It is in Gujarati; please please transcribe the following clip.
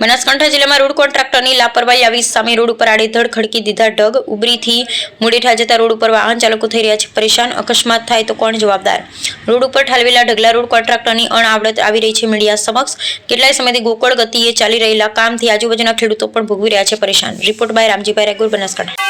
બનાસકાંઠા જિલ્લામાં રોડ કોન્ટ્રાક્ટરની લાપરવાહી આવી. સામે રોડ ઉપર આડેધડ ખડકી દીધા ઢગ. ઉબરીથી મુડેઠા જતા રોડ ઉપર વાહન ચાલકો થઈ રહ્યા છે. પરેશાન, અકસ્માત થાય તો કોણ જવાબદાર? રોડ ઉપર ઠાલવેલા ઢગલા રોડ કોન્ટ્રાક્ટરની અણઆવડત આવી રહી છે મીડિયા સમક્ષ. કેટલાય સમયથી ગોકળ ગતિએ ચાલી રહેલા કામથી આજુબાજુના ખેડૂતો પણ ભોગવી રહ્યા છે પરેશાન. Report by Ramjibhai Regur Banaskantha.